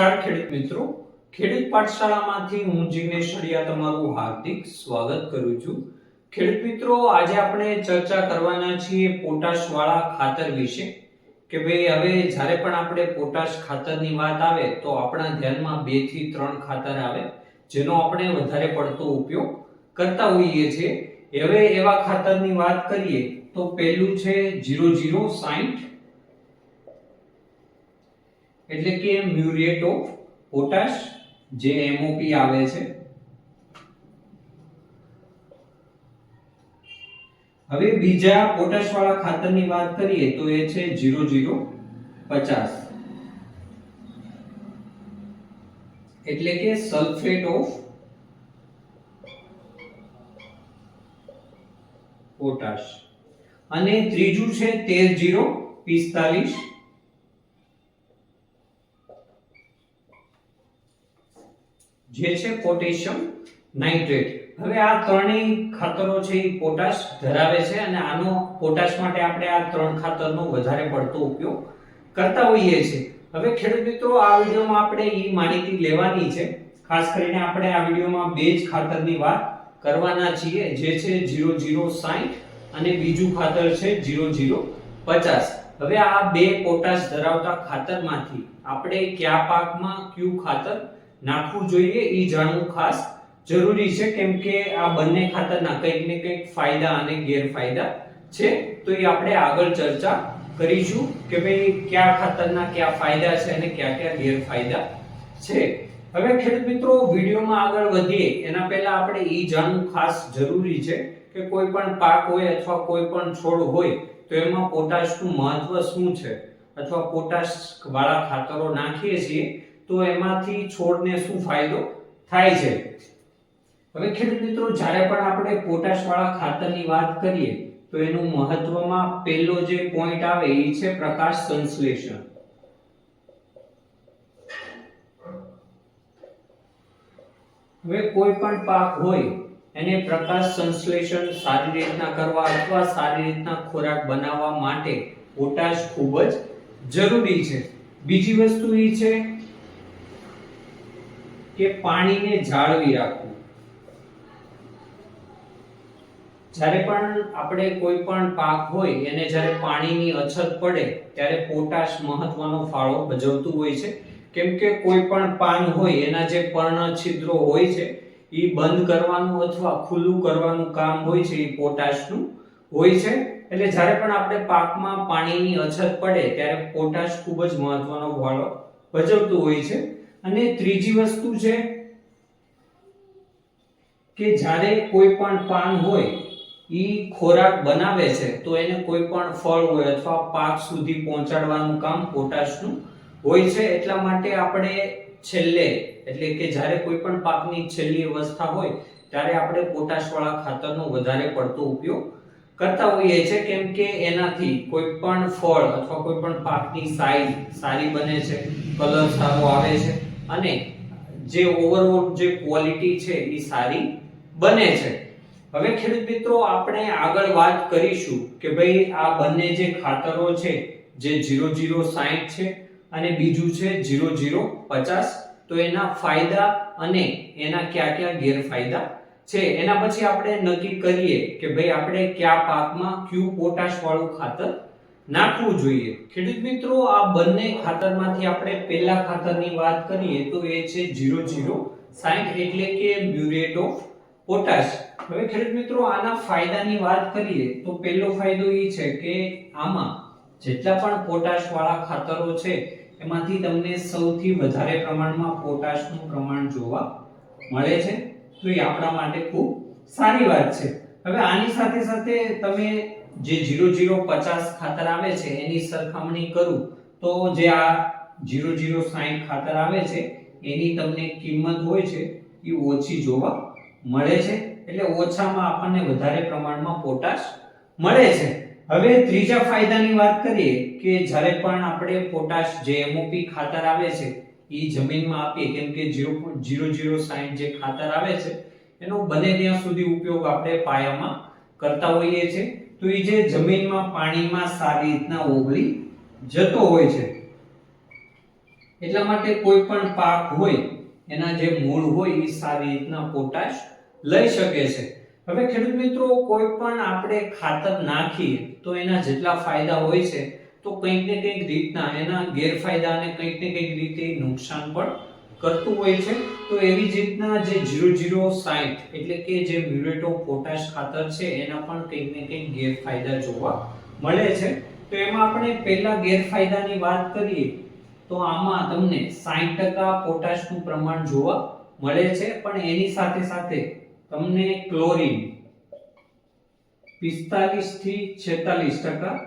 નમસ્કાર, ખેડૂત મિત્રો. ખેડૂત પાઠશાળામાંથી હું જિગ્નેશ અડિયા તમારું હાર્દિક સ્વાગત કરું છું. ખેડૂત મિત્રો, આજે આપણે ચર્ચા કરવાના છીએ પોટાશ વાળા ખાતર વિશે. કે ભાઈ, હવે જ્યારે પણ આપણે પોટાશ ખાતરની વાત આવે, તો આપણા ધ્યાનમાં બેથી ત્રણ ખાતર આવે, જેનો આપણે વધારે પડતો ઉપયોગ કરતા હોઈએ છીએ. હવે એવા ખાતરની વાત કરીએ, તો પહેલું છે જીરો જીરો સાઈઠ એટલે કે મ્યુરિએટ ઓફ પોટાશ જે એમઓપી આવે છે. હવે બીજા પોટાશ વાળા ખાતરની વાત કરીએ તો એ છે 00 50 એટલે કે સલ્ફેટ ઓફ પોટાશ. અને ત્રીજું છે 13045 જે છે પોટેશિયમ નાઇટ્રેટ. હવે આ ત્રણેય ખાતરો છે એ પોટાશ ધરાવે છે અને આનો પોટાશ માટે આપણે આ ત્રણ ખાતરનો વધારે પડતો ઉપયોગ કરતા હોઈએ છીએ હવે ખેડૂત મિત્રો, આ વિડીયોમાં આપણે એ માહિતી લેવાની છે. ખાસ કરીને આપણે આ વિડીયોમાં બે જ ખાતરની વાત કરવાના છીએ. જે છે 0060 અને બીજું ખાતર છે 0050 હવે આ બે પોટાશ ધરાવતા ખાતરમાંથી આપણે કયા પાકમાં કયું ખાતર નાખવું જોઈએ એ જાણવું ખાસ જરૂરી છે, કેમ કે આ બંને ખાતરના કંઈક ને કંઈક ફાયદા અને ગેરફાયદા છે. તો એ આપણે આગળ ચર્ચા કરીશું કે ભાઈ કયા ખાતરના કયા ફાયદા છે અને કયા કયા ગેરફાયદા છે. હવે ખેડૂત મિત્રો, વિડીયોમાં આગળ વધીએ. એના પહેલા આપણે એ જાણવું ખાસ જરૂરી છે કે કોઈ પણ પાક હોય અથવા કોઈ પણ છોડ હોય, તો એમાં પોટાશનું મહત્વ શું છે? અથવા પોટાશ વાળા ખાતરો નાખીએ છીએ તો એમાંથી છોડને શું ફાયદો? થાય છે. હવે ખેડૂત મિત્રો, જ્યારે પણ આપણે પોટાશ વાળા ખાતરની વાત કરીએ, તો એનું મહત્વમાં પહેલો જે પોઈન્ટ આવે એ છે પ્રકાશ સંશ્લેષણ. હવે કોઈ પણ પાક હોય, એને પ્રકાશ સંશ્લેષણ સારી રીતના કરવા અથવા સારી રીતના ખોરાક બનાવવા માટે પોટાશ ખૂબ જ જરૂરી છે. બીજી વસ્તુ એ છે કે પાણીને જાળવી રાખવું. જ્યારે પણ આપણે કોઈ પણ પાક હોય, એને જ્યારે પાણીની અછત પડે, ત્યારે પોટાશ મહત્વનો ફાળો ભજવતું હોય છે. કેમ કે કોઈ પણ પાન હોય, એના જે પર્ણ છિદ્રો હોય છે એ બંધ કરવાનું અથવા ખુલ્લું કરવાનું કામ હોય છે એ પોટાશનું હોય છે. એટલે જ્યારે પણ આપણે પાકમાં પાણીની અછત પડે, ત્યારે પોટાશ ખૂબ જ મહત્વનો ફાળો ભજવતું હોય છે. અને ત્રીજી વસ્તુ છે કે જ્યારે કોઈ પણ પાન હોય એ ખોરાક બનાવે છે, તો એને કોઈ પણ ફળ હોય અથવા પાક સુધી પહોંચાડવાનું કામ પોટાશનું હોય છે. એટલા માટે આપણે છેલ્લે, એટલે કે જ્યારે કોઈ પણ પાકની છેલ્લી અવસ્થા હોય, ત્યારે આપણે પોટાશવાળા ખાતરનો વધારે પડતો ઉપયોગ કરતા હોઈએ છે. કેમ કે એનાથી કોઈ પણ ફળ અથવા કોઈ પણ પાકની સાઈઝ સારી બને છે, કલર સારો આવે છે. અને જે ઓવરઓલ જે ક્વોલિટી છે એ સારી બને છે. હવે ખેડૂત મિત્રો, આપણે આગળ વાત કરીશું કે ભાઈ આ બંને જે ખાતરો છે, જે 0060 છે અને બીજું છે 0050 તો એના ફાયદા અને એના કયા કયા ગેરફાયદા છે, એના પછી આપણે નક્કી કરીએ કે ભાઈ આપણે કયા પાકમાં કયું પોટાશ વાળું ખાતર નાખવું જોઈએ. ખેડૂત મિત્રો, આ બંને ખાતરમાંથી આપણે પહેલા ખાતરની વાત કરીએ તો એ છે 0060 એટલે કે મ્યુરેટ ઓફ પોટાશ. હવે ખેડૂત મિત્રો, આના ફાયદાની વાત કરીએ તો પહેલો ફાયદો એ છે કે આમાં જેટલા પણ પોટાશ વાળા ખાતરો છે, એમાંથી તમને સૌથી વધારે પ્રમાણમાં પોટાશનું પ્રમાણ જોવા મળે છે. તો એ આપણા માટે ખૂબ સારી વાત છે. હવે આની સાથે સાથે તમે જે 0050 ખાતર આવે છે, એની સરખામણી કરું તો જે આ 0060 ખાતર આવે છે, એની તમને કિંમત હોય છે એ ઓછી જોવા મળે છે. એટલે ઓછામાં આપણને વધારે પ્રમાણમાં પોટાશ મળે છે. હવે ત્રીજા ફાયદાની વાત કરીએ કે જ્યારે પણ આપણે પોટાશ જે એમઓપી ખાતર આવે છે, એ જમીનમાં આપીએ, કેમ કે 0060 જે ખાતર આવે છે, એનો બને ત્યાં સુધી ઉપયોગ આપણે પાયામાં કરતા હોઈએ છીએ. તો એ જે જમીનમાં પાણીમાં સારી રીતના ઓગળી જતો હોય છે, એટલા માટે કોઈ પણ પાક હોય, એના જે મૂળ હોય એ સારી રીતના પોટાશ લઈ શકે છે. હવે ખેડૂત મિત્રો, કોઈ પણ આપણે ખાતર નાખીએ, તો એના જેટલા ફાયદા હોય છે, તો કંઈક ને કંઈક રીતના એના ગેરફાયદા અને કંઈક ને કંઈક રીતે નુકસાન પણ કરતું હોય છે, તો એવી જ રીતના જે 0060 એટલે કે જે મ્યુરેટ પોટાશ ખાતર છે, એના પણ કંઈક ને કંઈક ગેરફાયદા જોવા મળે છે. તો એમાં આપણે પહેલા ગેરફાયદાની વાત કરીએ, તો આમાં તમને 60% પોટાશનું પ્રમાણ જોવા મળે છે, પણ એની સાથે સાથે તમને ક્લોરીન 45 થી 46%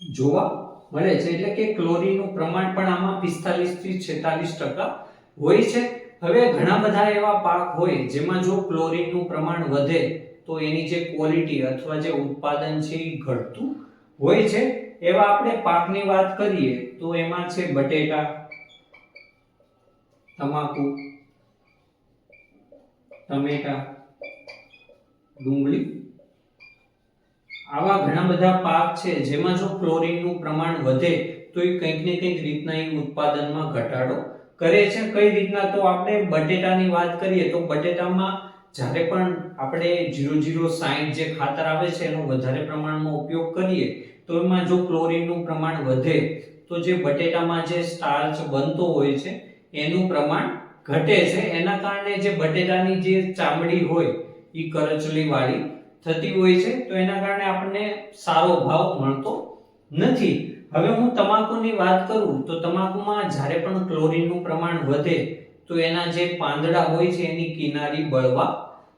જોવા મળે છે. એટલે કે ક્લોરીનનું પ્રમાણ પણ આમાં 45 થી 46% હોય છે. હવે ઘણા બધા એવા પાક હોય જેમાં જો ક્લોરીનનું પ્રમાણ વધે તો એની જે ક્વોલિટી અથવા જે ઉત્પાદન છે એ ઘટતું હોય છે. એવા આપણે પાકની વાત કરીએ તો એમાં છે બટેટા, તમાકુ, ટમેટા, ડુંગળી આવા ઘણા બધા પાક છે, જેમાં જો ક્લોરીનનું પ્રમાણ વધે, તો એ કંઈક ને કંઈક રીતના એ ઉત્પાદનમાં ઘટાડો કરે છે. કઈ રીતના? તો આપણે બટેટાની વાત કરીએ, તો બટેટામાં જ્યારે પણ આપણે 0060 જે ખાતર આવે છે, એનો વધારે પ્રમાણમાં ઉપયોગ કરીએ, તો એમાં જો ક્લોરીનનું પ્રમાણ વધે, તો જે બટેટામાં જે સ્ટાર્ચ બનતો હોય છે, એનું પ્રમાણ ઘટે છે. એના કારણે જે બટેટાની જે ચામડી હોય, એ કરચલી વાળી થતી હોય છે, તો એના કારણે આપણને સારો ભાવ મળતો નથી. હવે હું તમાકુની વાત કરું, તો તમાકુમાં જ્યારે પણ ક્લોરીનનું પ્રમાણ વધે, તો એના જે પાંદડા હોય છે, એની કિનારી બળવા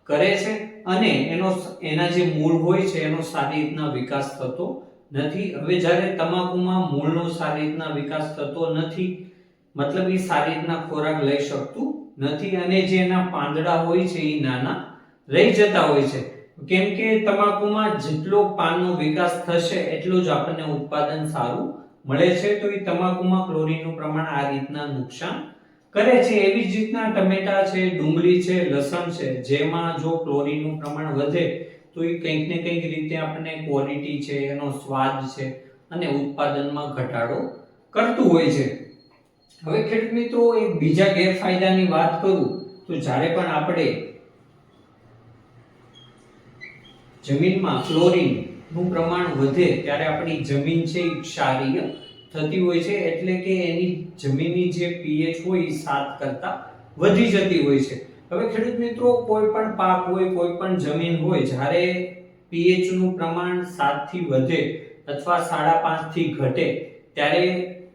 કરે છે અને એનો એના જે મૂળ હોય છે, એનો સારી રીતના વિકાસ થતો નથી. હવે જ્યારે તમાકુમાં મૂળનો સારી રીતના વિકાસ થતો નથી, મતલબ એ સારી રીતના ખોરાક લઈ શકતું નથી અને જે એના પાંદડા હોય છે, એ નાના રહી જતા હોય છે. કેમ કે તમાકુમાં જેટલો પાનનો વિકાસ થશે, એટલું જ આપણને ઉત્પાદન સારું મળે છે. તો એ તમાકુમાં ક્લોરીનનું પ્રમાણ આ રીતના નુકસાન કરે છે. એવી જ રીતના ટમેટા છે, ડુંગળી છે, લસણ છે, જેમાં જો ક્લોરીનનું પ્રમાણ વધે, તો એ કંઈક ને કંઈક રીતે આપણને ક્વોલિટી છે, એનો સ્વાદ છે અને ઉત્પાદનમાં ઘટાડો કરતું હોય છે. હવે ખેડૂત મિત્રો, એક બીજા ગેરફાયદાની વાત કરું, તો જ્યારે પણ આપણે જમીનમાં ક્લોરીનનું પ્રમાણ વધે ત્યારે આપણી જમીન છે એ ક્ષારીય થતી હોય છે, એટલે કે એની જમીનની જે પીએચ હોય એ સાત કરતા વધી જતી હોય છે. હવે ખેડૂત મિત્રો, કોઈ પણ પાક હોય, કોઈ પણ જમીન હોય, જ્યારે પીએચનું પ્રમાણ સાતથી વધે અથવા સાડા પાંચથી ઘટે, ત્યારે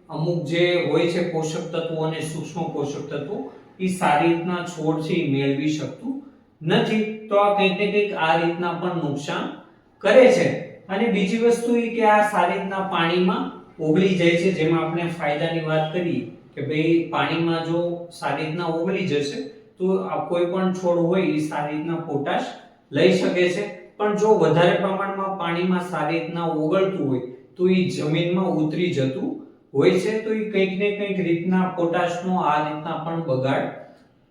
અમુક જે હોય છે પોષક તત્વો અને સૂક્ષ્મ પોષક તત્વો, એ સારી રીતના છોડથી મેળવી શકતું નથી, તો આ કંઈક ને કંઈક આ રીતના પણ નુકસાન કરે છે. અને બીજી વસ્તુ એ કે આ સારી રીતના પાણીમાં ઓગળી જાય છે, જેમાં આપણે ફાયદાની વાત કરી કે ભાઈ પાણીમાં જો સારી રીતના ઓગળી જશે, તો આ કોઈ પણ છોડ હોય એ સારી રીતના પોટાશ લઈ શકે છે. પણ જો વધારે પ્રમાણમાં પાણીમાં સારી રીતના ઓગળતું હોય, તો એ જમીનમાં ઉતરી જતું હોય છે, તો એ કંઈક ને કંઈક રીતના પોટાશનો આ રીતના પણ બગાડ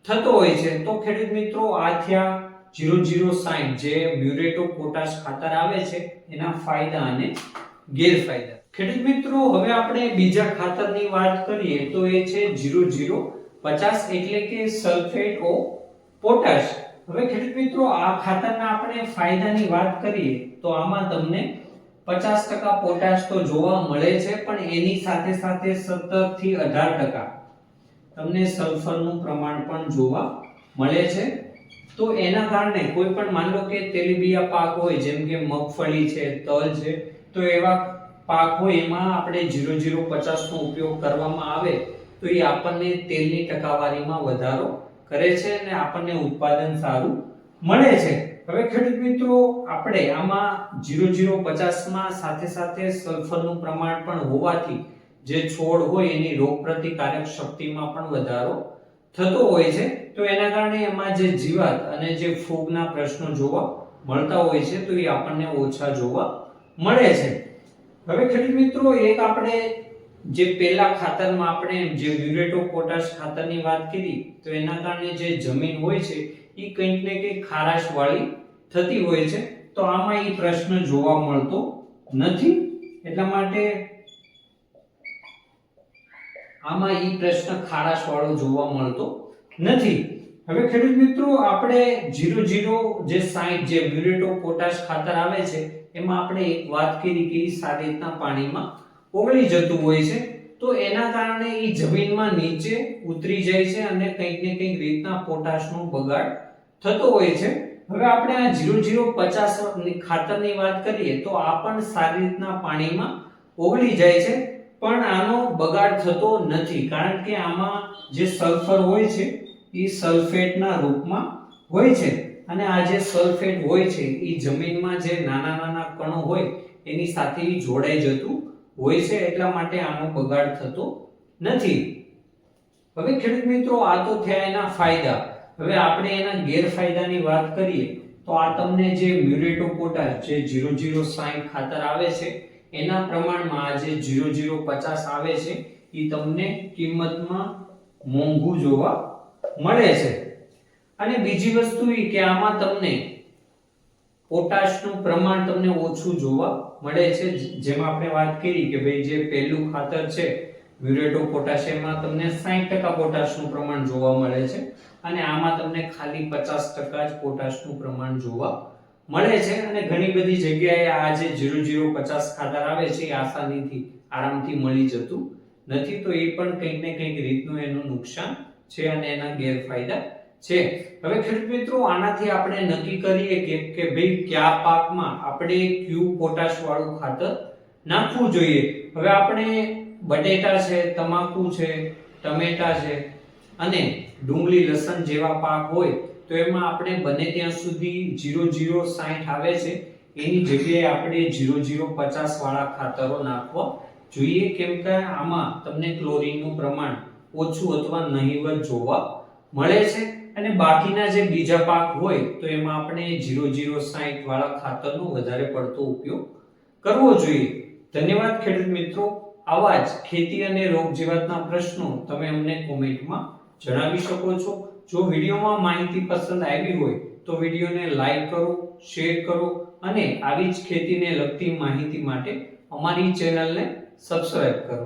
થતો હોય છે. તો ખેડૂત મિત્રો, આ થયા 0060 જે મ્યુરેટ પોટાશ ખાતર આવે છે, એના ફાયદા અને ગેરફાયદા. ખેડૂત મિત્રો, હવે આપણે બીજા ખાતરની વાત કરીએ, તો એ છે 0050 એટલે કે સલ્ફેટ ઓફ પોટાશ. હવે ખેડૂત મિત્રો, આ ખાતરના આપણે ફાયદાની વાત કરીએ, તો આમાં તમને 50% પોટાશ તો જોવા મળે છે, પણ એની સાથે સાથે 17 થી 18% તમને સલ્ફરનું પ્રમાણ પણ જોવા મળે છે. તો એના કારણે કોઈ પણ માન લો કે તેલીબિયા પાક હોય, જેમ કે મગફળી છે, તલ છે, તો એવા પાક હોય એમાં આપણે જીરો જીરો પચાસનો ઉપયોગ કરવામાં આવે, તો એ આપણને તેલની ટકાવારીમાં વધારો કરે છે અને આપણને ઉત્પાદન સારું મળે છે. હવે ખેડૂત મિત્રો, આપણે આમાં જીરો જીરો પચાસમાં સાથે સાથે સલ્ફરનું પ્રમાણ પણ હોવાથી જે છોડ હોય એની રોગ પ્રતિકારક શક્તિમાં પણ વધારો થતો હોય છે. તો એના કારણે એમાં જે જીવાત અને જે ફૂગના પ્રશ્નો જોવા મળતા હોય છે, તો એ આપણને ઓછા જોવા મળે છે. હવે ખેડૂત મિત્રો, એક આપણે જે પેલા ખાતરમાં આપણે જે મ્યુરેટ પોટાશ ખાતરની વાત કરી, તો એના કારણે જે જમીન હોય છે, એ કંઈક ને કંઈક ખારાશ વાળી થતી હોય છે. તો આમાં એ પ્રશ્ન જોવા મળતો નથી. એટલા માટે આમાં એ પ્રશ્ન ખારાશ વાળો જોવા મળતો નથી. હવે ખેડૂત મિત્રો, આપણે જીરો જીરો જે સાઈઠ જે મ્યુરેટો પોટાશ ખાતર આવે છે, એમાં આપણે એક વાત કરી કે સારી રીતના પાણીમાં ઓગળી જતું હોય છે. તો એના કારણે એ જમીનમાં નીચે ઉતરી જાય છે અને કંઈક ને કંઈક રીતના પોટાશનો બગાડ થતો હોય છે. હવે આપણે આ જીરો જીરો પચાસ ખાતરની વાત કરીએ, તો આ પણ સારી રીતના પાણીમાં ઓગળી જાય છે. પણ આનો બગાડ થતો નથી. કારણ કે આમાં જે સલ્ફર હોય છે એ સલ્ફેટના રૂપમાં હોય છે. અને આ જે સલ્ફેટ હોય છે એ જમીનમાં જે નાના નાના કણો હોય, એની સાથે જોડાઈ જતું હોય છે, એટલા માટે આનો બગાડ થતો નથી. હવે ખેડૂત મિત્રો, આ તો થયા એના ફાયદા. હવે આપણે એના ગેરફાયદાની વાત કરીએ, તો આ તમને જે મ્યુરેટો પોટાશ, જે 0060 ખાતર આવે છે એના પ્રમાણમાં જે 0050 આવે છે, એ તમને કિંમતમાં મોંઘું જોવા મળે છે. અને બીજી વસ્તુ એ કે આમાં તમને પોટાશનું પ્રમાણ તમને ઓછું જોવા મળે છે, જેમ આપણે વાત કરી કે ભાઈ જે પહેલું ખાતર છે મ્યુરેટો પોટાશિયમમાં તમને 60% પોટાશનું પ્રમાણ જોવા મળે છે. અને આમાં તમને ખાલી 50% જ પોટાશનું પ્રમાણ જોવા મળે છે અને ઘણી બધી જગ્યાએ આ જે 0050 ખાતર આવે છે, એ આસાનીથી, આરામથી મળી જતું નથી. તો એ પણ કંઈક ને કંઈક રીતનું એનું નુકસાન છે અને એના ગેરફાયદા છે. હવે ખેડૂત મિત્રો, આનાથી આપણે નક્કી કરીએ કે કે ભાઈ, કયા પાકમાં આપણે ક્યુ પોટાશ વાળું ખાતર નાખવું જોઈએ? હવે આપણે બટેટા છે, તમાકુ છે, ટમેટા છે અને ડુંગળી, લસણ જેવા પાક હોય તો એમાં આપણે બને ત્યાં સુધી 0060 આવે છે. એની જગ્યાએ આપણે 0050 વાળા ખાતરો નાખવા જોઈએ. કેમ કે આમાં તમને ક્લોરીનનું પ્રમાણ ઓછું અથવા નહીવત જોવા મળે છે. અને બાકીના જે બીજા પાક હોય તો એમાં આપણે 0060 વાળા ખાતરનો વધારે પડતો ઉપયોગ કરવો જોઈએ. ધન્યવાદ ખેડૂત મિત્રો. આવા જ ખેતી અને રોગ જીવાતના પ્રશ્નો તમે અમને કોમેન્ટમાં જણાવી શકો છો. જો વિડીયોમાં માહિતી પસંદ આવી હોય તો વિડીયોને લાઈક કરો, શેર કરો અને આવી જ ખેતીને લગતી માહિતી માટે અમારી ચેનલને સબસ્ક્રાઇબ કરો.